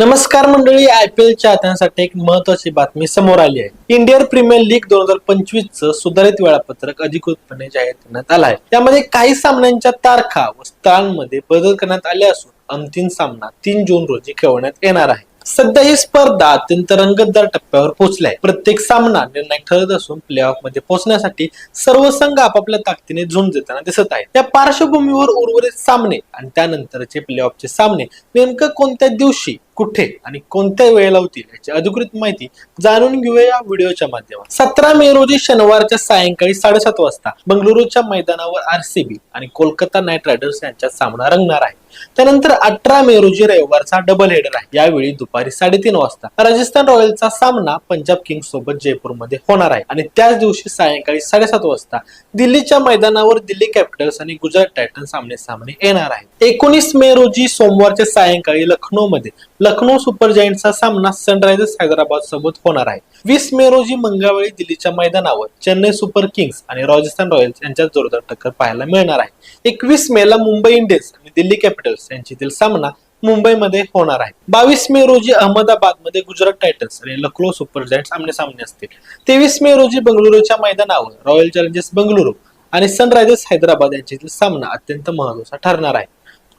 नमस्कार मंडळी I P L चाहत्यांसाठी एक महत्वाची बातमी समोर आली आहे. इंडियन प्रीमियर लीग दोन हजार पंचवीस च सुधारित वेळापत्रक अधिकृतपणे जाहीर करण्यात आलं आहे. त्यामध्ये काही सामन्यांच्या तारखा व स्थळांमध्ये बदल करण्यात आले असून अंतिम सामना तीन जून रोजी खेळवण्यात येणार आहे. सध्या ही स्पर्धा अत्यंत रंगतदार टप्प्यावर पोहोचली आहे. प्रत्येक सामना निर्णायक ठरत असून प्ले ऑफमध्ये पोहोचण्यासाठी सर्व संघ आपापल्या ताकदीने झुंज देताना दिसत आहेत. त्या पार्श्वभूमीवर उर्वरित सामने आणि त्यानंतरचे प्ले ऑफचे सामने नेमकं कोणत्या दिवशी कुठे आणि कोणत्या वेळेला होतील याची अधिकृत माहिती जाणून घेऊया या व्हिडिओच्या माध्यमात सतरा मे रोजी शनिवारच्या सायंकाळी साडेसात वाजता बंगळुरूच्या मैदानावर आरसीबी आणि कोलकाता नाईट रायडर्स यांच्यात सामना रंगणार आहे. त्यानंतर अठरा मे रोजी रविवारचा डबल हेडर आहे. यावेळी दुपारी साडेतीन वाजता राजस्थान रॉयल्सचा सामना पंजाब किंग्स सोबत जयपूरमध्ये होणार आहे. आणि त्याच दिवशी सायंकाळी साडेसात वाजता दिल्लीच्या मैदानावर दिल्ली कॅपिटल्स आणि गुजरात टायटन्स सामने सामने येणार आहे. एकोणीस मे रोजी सोमवारच्या सायंकाळी लखनौ मध्ये लखनौ सुपर जायंटचा सामना सनरायझर्स हैदराबाद सोबत होणार आहे. वीस मे रोजी मंगळवारी दिल्लीच्या मैदानावर चेन्नई सुपर किंग्स आणि राजस्थान रॉयल्स यांच्यात जोरदार टक्कर पाहायला मिळणार आहे. एकवीस मे ला मुंबई इंडियन्स आणि दिल्ली कॅपिटल्स यांच्यातील सामना मुंबईमध्ये होणार आहे. बावीस मे रोजी अहमदाबादमध्ये गुजरात टायटन्स आणि लखनौ सुपर जायंट्स आमने सामने असतील. तेवीस मे रोजी बंगळुरूच्या मैदानावर रॉयल चॅलेंजर्स बंगळुरू आणि सनरायझर्स हैदराबाद यांच्यातील सामना अत्यंत महत्त्वाचा ठरणार आहे.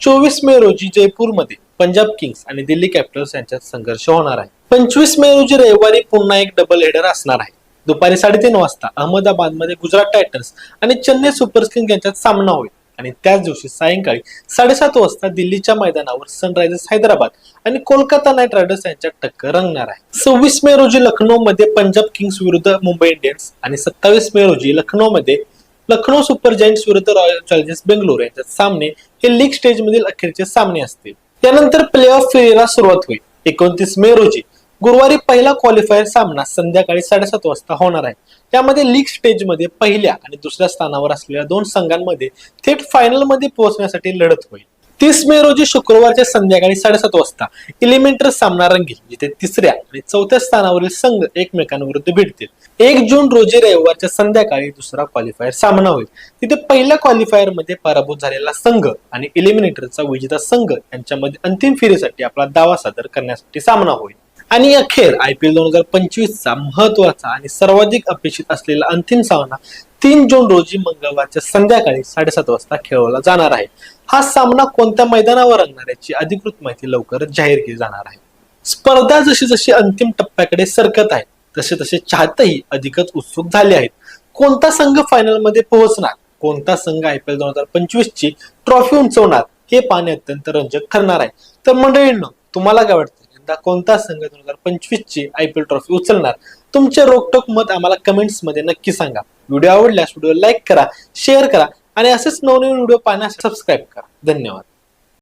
चोवीस मे रोजी जयपूरमध्ये पंजाब किंग्स आणि दिल्ली कॅपिटल्स यांच्यात संघर्ष होणार आहे. पंचवीस मे रोजी रविवारी पुन्हा एक डबल हेडर असणार आहे. दुपारी साडेतीन वाजता अहमदाबादमध्ये गुजरात टायटन्स आणि चेन्नई सुपर किंग्स यांच्यात सामना होईल. आणि त्याच दिवशी सायंकाळी साडेसात वाजता दिल्लीच्या मैदानावर सनरायझर्स हैदराबाद आणि कोलकाता नाईट रायडर्स यांच्यात टक्कर रंगणार आहे. सव्वीस मे रोजी लखनौ मध्ये पंजाब किंग्स विरुद्ध मुंबई इंडियन्स आणि सत्तावीस मे रोजी लखनौ मध्ये लखनौ सुपर जायंट्स विरुद्ध रॉयल चॅलेंजर्स बेंगलोर यांच्यात सामने हे लीग स्टेज मधील अखेरचे सामने असतील त्यानंतर प्ले ऑफ फेरीला सुरुवात होईल. एकोणतीस मे रोजी गुरुवारी पहिला क्वालिफायर सामना संध्याकाळी साडेसात वाजता होणार आहे. त्यामध्ये लीग स्टेजमध्ये पहिल्या आणि दुसऱ्या स्थानावर असलेल्या दोन संघांमध्ये थेट फायनलमध्ये पोहोचण्यासाठी लढत होईल. तीस मे रोजी शुक्रवारच्या संध्याकाळी साडेसात वाजता इलिमेंटर सामना रंगील जिथे तिसऱ्या आणि चौथ्या स्थानावरील संघ एकमेकांविरुद्ध भिडतील. एक जून रोजी रविवारच्या संध्याकाळी दुसरा क्वालिफायर सामना होईल. तिथे पहिल्या क्वालिफायरमध्ये पराभूत झालेला संघ आणि इलिमिनेटरचा विजेता संघ यांच्यामध्ये अंतिम फेरीसाठी आपला दावा सादर करण्यासाठी सामना होईल. आणि अखेर आय पी एल दोन हजार पंचवीस चा महत्त्वाचा आणि सर्वाधिक अपेक्षित असलेला अंतिम सामना तीन जून रोजी मंगळवारच्या संध्याकाळी साडेसात वाजता खेळवला जाणार आहे. हा सामना कोणत्या मैदानावर रंगणार याची अधिकृत माहिती लवकरच जाहीर केली जाणार आहे. स्पर्धा जशी जशी अंतिम टप्प्याकडे सरकत आहे तसे तसे चाहतेही अधिकच उत्सुक झाले आहेत. कोणता संघ फायनलमध्ये पोहोचणार? कोणता संघ आय पी एल दोन हजार पंचवीस ची ट्रॉफी उंचवणार? हे पाहणे अत्यंत रंजक ठरणार आहे. तर मंडळींना तुम्हाला काय वाटतं? यंदा कोणता संघ दोन हजार पंचवीस ची आय पी एल ट्रॉफी उचलणार? तुमचे रोकटोक मत आम्हाला कमेंट्समध्ये नक्की सांगा. व्हिडिओ आवडल्यास व्हिडिओ लाईक करा शेअर करा आणि असेच नवनवीन व्हिडिओ पाहण्यास सबस्क्राईब करा. धन्यवाद.